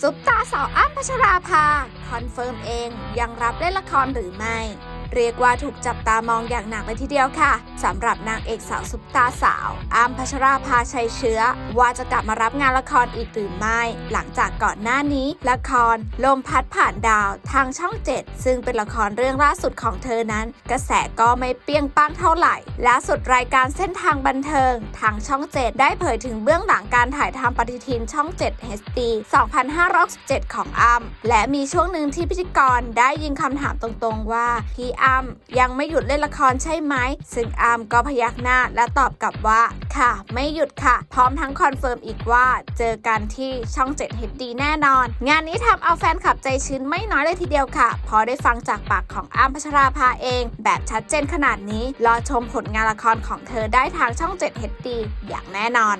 ซุปตาสาวอ้ำพัชราภา คอนเฟิร์มเองยังรับเล่นละครหรือไม่ เรียกว่าถูกจับตามองอย่างหนักเลยทีเดียวค่ะสำหรับนางเอกสาวซุปตาสาวอ้ำพัชราภาชัยเชื้อ ว่าจะกลับมารับงานละครอีกหรือไม่ หลังจากก่อนหน้านี้ ละคร ลมพัดผ่านดาวทางช่อง 7 ซึ่งเป็นละครเรื่องล่าสุดของเธอนั้น กระแสก็ไม่เปี้ยงป้างเท่าไหร่ล่าสุดรายการเส้นทางบันเทิง ทางช่อง 7 ได้เผยถึงเบื้องหลังการถ่ายทำปฏิทินช่อง 7 HD 2567 ของอ้ำและมีช่วงหนึ่งที่พิธีกรได้ยิงคำถามตรงๆว่าพี่อ้ำยังไม่หยุดเล่นละครใช่ไหม ซึ่งอ้ำก็พยักหน้าและตอบกลับว่า ค่ะ ไม่หยุดค่ะ พร้อมทั้งคอนเฟิร์มอีกว่า เจอกันที่ช่อง7 HD แน่นอน งานนี้ทำเอาแฟนคลับใจชื้นไม่น้อยเลยทีเดียวค่ะเพอได้ฟังจากปากของอ้ำพัชราภาเอง แบบชัดเจนขนาดนี้ รอชมผลงานละครของเธอได้ทางช่อง7 HD อย่างแน่นอน